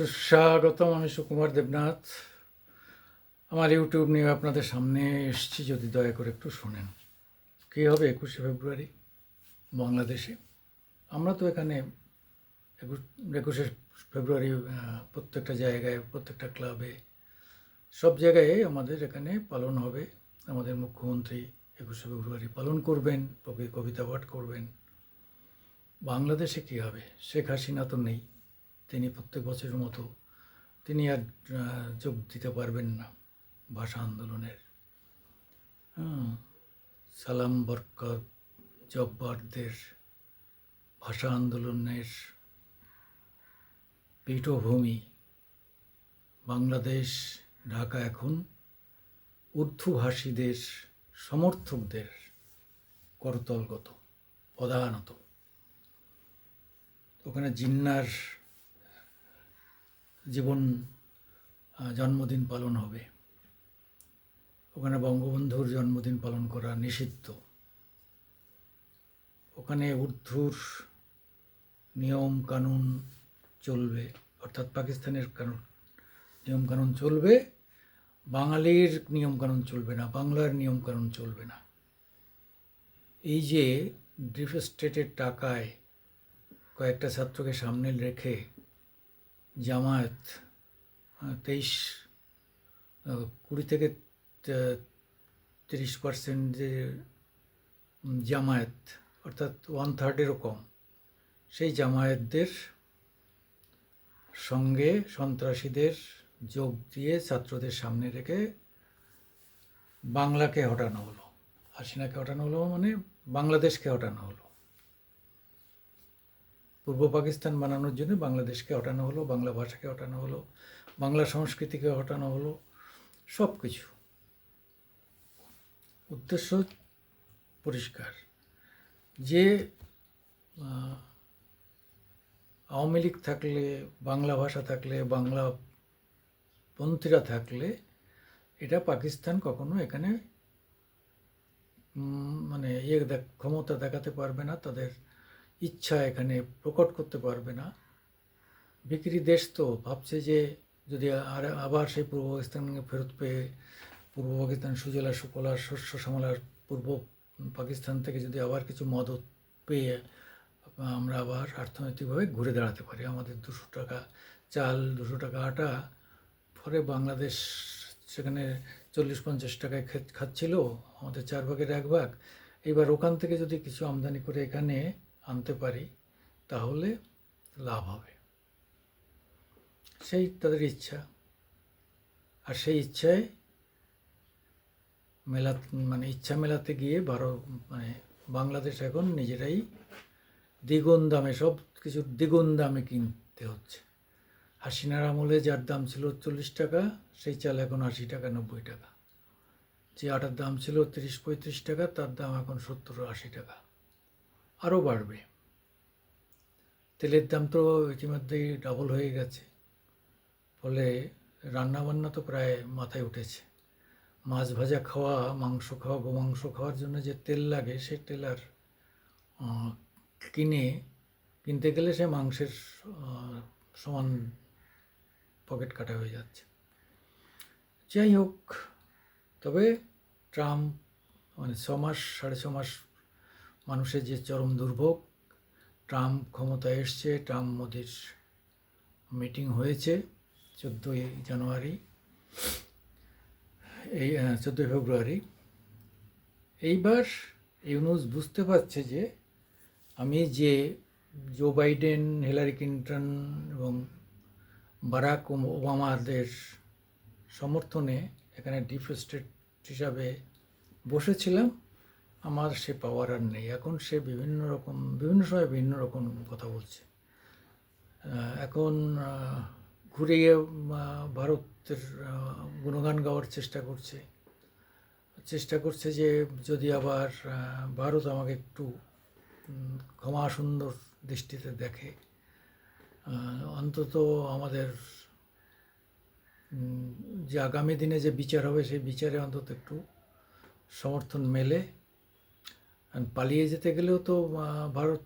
সুস্বাগতম আমি সুকুমার দেবনাথ। আমার ইউটিউব নিয়ে আপনাদের সামনে এসেছি, যদি দয়া করে একটু শোনেন। কী হবে একুশে ফেব্রুয়ারি বাংলাদেশে? আমরা তো এখানে একুশ ফেব্রুয়ারি প্রত্যেকটা জায়গায়, প্রত্যেকটা ক্লাবে, সব জায়গায় আমাদের এখানে পালন হবে। আমাদের মুখ্যমন্ত্রী একুশে ফেব্রুয়ারি পালন করবেন কবিতা পাঠ করবেন। বাংলাদেশে কী হবে? শেখ হাসিনা তো নেই। তিনি প্রত্যেক বছরের মতো তিনি আর যোগ দিতে পারবেন না ভাষা আন্দোলনের। সালাম, বরকত, জব্বারদের, ভাষা আন্দোলনের পীঠভূমি বাংলাদেশ, ঢাকা এখন উর্দুভাষীদের সমর্থকদের করতলগত, প্রধানত। ওখানে জিন্নার জীবন জন্মদিন পালন হবে। ওখানে বঙ্গবন্ধুর জন্মদিন পালন করা নিষিদ্ধ। ওখানে উর্দুর নিয়ম কানুন চলবে, অর্থাৎ পাকিস্তানের কানুন, নিয়ম কানুন চলবে, বাঙালির নিয়ম কানুন চলবে না, বাংলার নিয়ম কানুন চলবে না। এই যে ডিপ স্টেটের টাকায় কয়েকটা ছাত্রকে সামনে রেখে জামায়াত তেইশ কুড়ি থেকে তিরিশ পার্সেন্ট যে জামায়াত, অর্থাৎ ওয়ান থার্ডেরও কম, সেই জামায়াতদের সঙ্গে সন্ত্রাসীদের যোগ দিয়ে ছাত্রদের সামনে রেখে বাংলাকে হটানো হলো। হাসিনাকে হটানো হলো মানে বাংলাদেশকে হটানো হলো। পূর্ব পাকিস্তান বানানোর জন্য বাংলাদেশকে হটানো হলো, বাংলা ভাষাকে হটানো হলো, বাংলা সংস্কৃতিকে হটানো হলো, সব কিছু। উদ্দেশ্য পরিষ্কার। যে আওয়ামী লীগ থাকলে, বাংলা ভাষা থাকলে, বাংলা পন্থীরা থাকলে, এটা পাকিস্তান কখনো এখানে মানে ইয়ে ক্ষমতা দেখাতে পারবে না তাদের ইচ্ছা এখানে প্রকট করতে পারবে না। বিক্রি দেশ তো ভাবছে যে যদি আর আবার সেই পূর্ব পাকিস্তানকে ফেরত পেয়ে পূর্ব পাকিস্তান সুজলা, সুকলা, শস্য, শ্যামলার পূর্ব পাকিস্তান থেকে যদি আবার কিছু মদত পেয়ে আমরা আবার অর্থনৈতিকভাবে ঘুরে দাঁড়াতে পারি। আমাদের দুশো টাকা চাল, দুশো টাকা আটা, পরে বাংলাদেশ সেখানে চল্লিশ পঞ্চাশ টাকায় খাচ্ছিল, আমাদের চার ভাগের এক ভাগ। এবার ওখান থেকে যদি কিছু আমদানি করে এখানে আনতে পারি, তাহলে লাভ হবে। সেই তাদের ইচ্ছা। আর সেই ইচ্ছায় মেলা মানে ইচ্ছা মেলাতে গিয়ে ভারত মানে বাংলাদেশ এখন নিজেরাই দ্বিগুণ দামে, সব কিছু দ্বিগুণ দামে কিনতে হচ্ছে। হাসিনার আমলে যার দাম ছিল চল্লিশ টাকা, সেই চাল এখন আশি টাকা, নব্বই টাকা। যে আটার দাম ছিল তিরিশ পঁয়ত্রিশ টাকা, তার দাম এখন সত্তর আশি টাকা। আরও বাড়বে। তেলের দাম তো ইতিমধ্যেই ডাবল হয়ে গেছে। ফলে রান্নাবান্না তো প্রায় মাথায় উঠেছে। মাছ ভাজা খাওয়া, মাংস খাওয়া, গোমাংস খাওয়ার জন্য যে তেল লাগে, সে তেল আর কিনে, কিনতে গেলে সে মাংসের সমান পকেট কাটা হয়ে যাচ্ছে। যাই হোক, তবে ট্রাম্প মানে ছ মাস, সাড়ে ছ মাস মানুষের যে চরম দুর্ভোগ, ট্রাম্প ক্ষমতায় এসছে, ট্রাম্প মোদির মিটিং হয়েছে চোদ্দোই জানুয়ারি। এই চোদ্দোই ফেব্রুয়ারি। এইবার ইউনুস বুঝতে পারছে যে আমি যে জো বাইডেন হিলারি ক্লিন্টন এবং বারাক ওবামাদের সমর্থনে এখানে ডিপ স্টেট হিসাবে বসেছিলাম আমার সে পাওয়ার আর নেই। এখন সে বিভিন্ন রকম, বিভিন্ন সময় বিভিন্ন রকম কথা বলছে। এখন ঘুরে গিয়ে ভারতের গুণগান গাওয়ার চেষ্টা করছে। চেষ্টা করছে যে যদি আবার ভারত আমাকে একটু ক্ষমা সুন্দর দৃষ্টিতে দেখে। অন্তত আমাদের যে আগামী দিনে যে বিচার হবে, সেই বিচারে অন্তত একটু সমর্থন মেলে। পালিয়ে যেতে গেলেও তো ভারত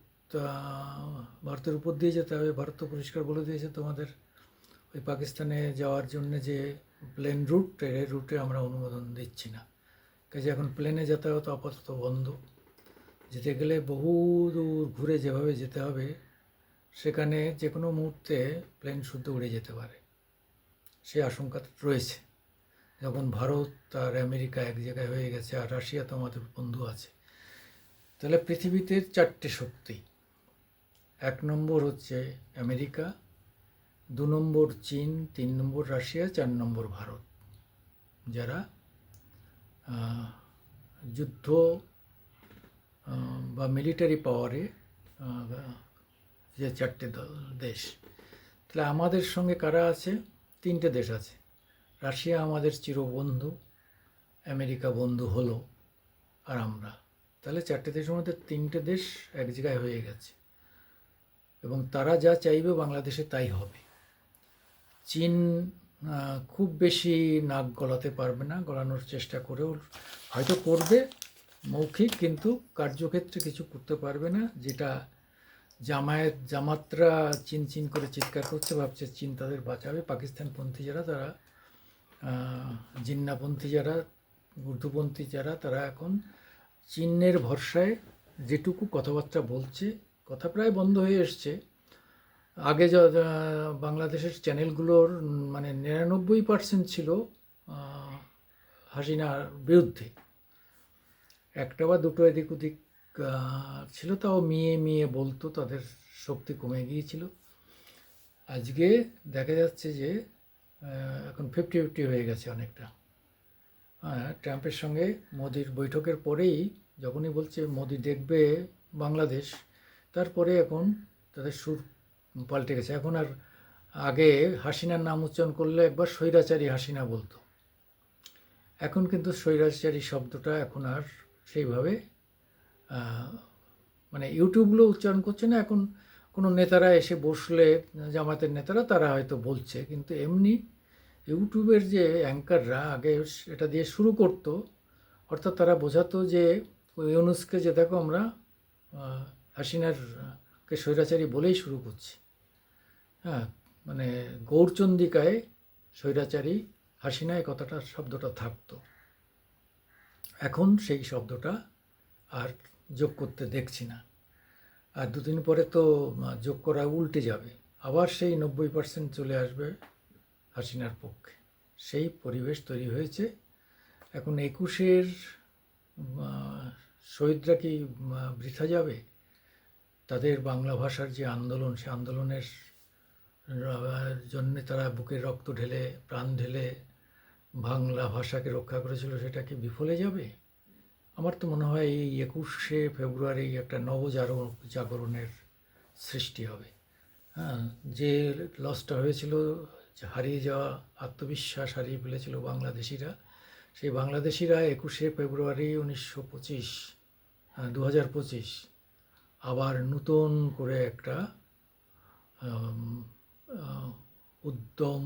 ভারতের উপর দিয়ে যেতে হবে। ভারত তো পরিষ্কার বলে দিয়েছে তোমাদের। ওই পাকিস্তানে যাওয়ার জন্য যে প্লেন রুট ট্রেনের রুটে আমরা অনুমোদন দিচ্ছি না। কাজে এখন প্লেনে যাতায়াত আপাতত বন্ধ। যেতে গেলে বহু দূর ঘুরে যেভাবে যেতে হবে, সেখানে যে কোনো মুহূর্তে প্লেন শুদ্ধ উড়ে যেতে পারে। সেই আশঙ্কা রয়েছে। যখন ভারত আর আমেরিকা এক জায়গায় হয়ে গেছে আর রাশিয়া তো আমাদের বন্ধু আছে। তাহলে পৃথিবীতে চারটে শক্তি। এক নম্বর হচ্ছে আমেরিকা, দু নম্বর চীন, তিন নম্বর রাশিয়া, চার নম্বর ভারত, যারা যুদ্ধ বা মিলিটারি পাওয়ারে যে চারটে দেশ। তাহলে আমাদের সঙ্গে কারা আছে? তিনটে দেশ আছে। রাশিয়া আমাদের চিরবন্ধু, আমেরিকা বন্ধু হলো, আর আমরা। তাহলে চারটে দেশের মধ্যে তিনটে দেশ এক জায়গায় হয়ে গেছে। এবং তারা যা চাইবে বাংলাদেশে তাই হবে। চীন খুব বেশি নাক গলাতে পারবে না, গলানোর চেষ্টা করেও হয়তো করবে, মৌখিক কিন্তু কার্যক্ষেত্রে কিছু করতে পারবে না, যেটা জামায়াত, জামাতরা চিন চিন করে চিৎকার করছে, ভাবছে চীন তাদের বাঁচাবে। পাকিস্তানপন্থী যারা, তারা জিন্নাপন্থী যারা উর্দুপন্থী যারা, তারা এখন চীনের ভরসায় যেটুকু কথাবার্তা বলছে, কথা প্রায় বন্ধ হয়ে এসছে। আগে বাংলাদেশের চ্যানেলগুলোর মানে নিরানব্বই পার্সেন্ট ছিল হাসিনার বিরুদ্ধে। একটা বা দুটো এদিক ওদিক ছিল, তাও মিয়ে মিয়ে বলতো, তাদের শক্তি কমে গিয়েছিল। আজকে দেখা যাচ্ছে যে এখন ফিফটি ফিফটি হয়ে গেছে অনেকটা। ট্রাম্পের সঙ্গে মোদির বৈঠকের পরেই যখনই বলছে মোদি দেখবে বাংলাদেশ, তারপরে এখন তাদের সুর পাল্টে গেছে। এখন আর আগে হাসিনার নাম উচ্চারণ করলে একবার স্বৈরাচারী হাসিনা বলতো। এখন কিন্তু স্বৈরাচারী শব্দটা এখন আর সেইভাবে মানে ইউটিউবগুলো উচ্চারণ করছে না। এখন কোনো নেতারা এসে বসলে জামাতের নেতারা তারা হয়তো বলছে, কিন্তু এমনি ইউটিউবের যে অ্যাঙ্কাররা আগে এটা দিয়ে শুরু করতো অর্থাৎ তারা বোঝাতো যে ওই ইউনুসকে যে দেখো আমরা আহ, হাসিনার কে স্বৈরাচারী বলেই শুরু করছি। হ্যাঁ মানে গৌরচন্দিকায় স্বৈরাচারী হাসিনা এই কথাটা শব্দটা থাকতো। এখন সেই শব্দটা আর যোগ করতে দেখছি না। আর দুদিন পরে তো যোগ করা উল্টে যাবে। আবার সেই নব্বই পার্সেন্ট চলে আসবে। হাসিনার পক্ষে। সেই পরিবেশ তৈরি হয়েছে। এখন একুশের শহীদরা কি বৃথা যাবে? তাদের বাংলা ভাষার যে আন্দোলন, সে আন্দোলনের জন্যে তারা বুকের রক্ত ঢেলে, প্রাণ ঢেলে বাংলা ভাষাকে রক্ষা করেছিল, সেটা কি বিফলে যাবে? আমার তো মনে হয় এই একুশে ফেব্রুয়ারি একটা নবজার জাগরণের সৃষ্টি হবে। হ্যাঁ যে লসটা হয়েছিল যে হারিয়ে যাওয়া আত্মবিশ্বাস হারিয়ে ফেলেছিল বাংলাদেশিরা, সেই বাংলাদেশিরা একুশে ফেব্রুয়ারি উনিশশো পঁচিশ দু হাজার পঁচিশ আবার নতুন করে একটা উদ্যম,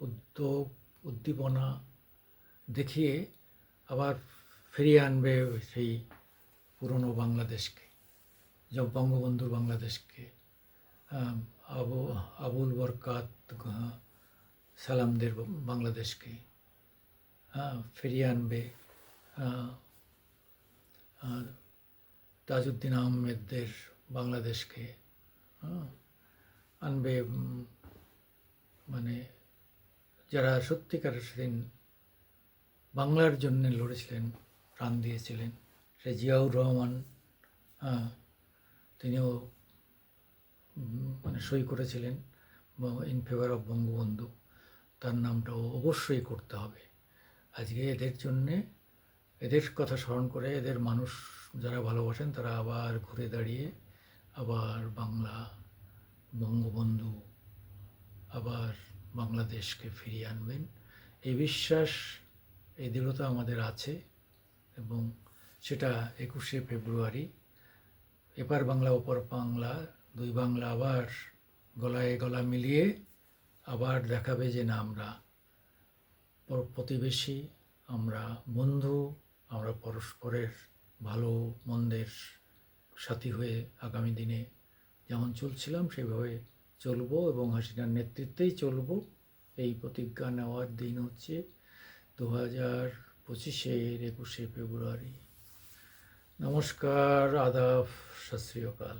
উদ্যোগ, উদ্দীপনা দেখিয়ে আবার ফিরিয়ে আনবে সেই পুরনো বাংলাদেশকে, যব, বঙ্গবন্ধুর বাংলাদেশকে। আবু, আবুল বরকাত আহ, সালামদের বাংলাদেশকে। হ্যাঁ ফিরিয়ে আনবে। আহ, তাজউদ্দিন আহমেদদের বাংলাদেশকে হ্যাঁ আনবে মানে যারা সত্যিকারের সেদিন বাংলার জন্য লড়েছিলেন প্রাণ দিয়েছিলেন সে জিয়াউর রহমান হ্যাঁ তিনিও মানে সই করেছিলেন ইন ফেভার অফ বঙ্গবন্ধু। তার নামটাও অবশ্যই করতে হবে। আজকে এদের জন্যে এদের কথা স্মরণ করে এদের মানুষ যারা ভালোবাসেন তারা আবার ঘুরে দাঁড়িয়ে আবার বাংলা বঙ্গবন্ধু, আবার বাংলাদেশকে ফিরিয়ে আনবেন। এই বিশ্বাস, এই দৃঢ়তা আমাদের আছে এবং সেটা একুশে ফেব্রুয়ারি। এপার বাংলা, ওপার বাংলা, দুই বাংলা আবার গলায় গলা মিলিয়ে আবার দেখাবে যে না, আমরা প্রতিবেশী, আমরা বন্ধু, আমরা পরস্পরের ভালো, মন্দের সাথী হয়ে আগামী দিনে যেমন চলছিলাম, সেভাবে চলবো এবং হাসিনার নেতৃত্বেই চলবো। এই প্রতিজ্ঞা নেওয়ার দিন হচ্ছে দু হাজার পঁচিশের একুশে ফেব্রুয়ারি। নমস্কার, আদাব সত শ্রী অকাল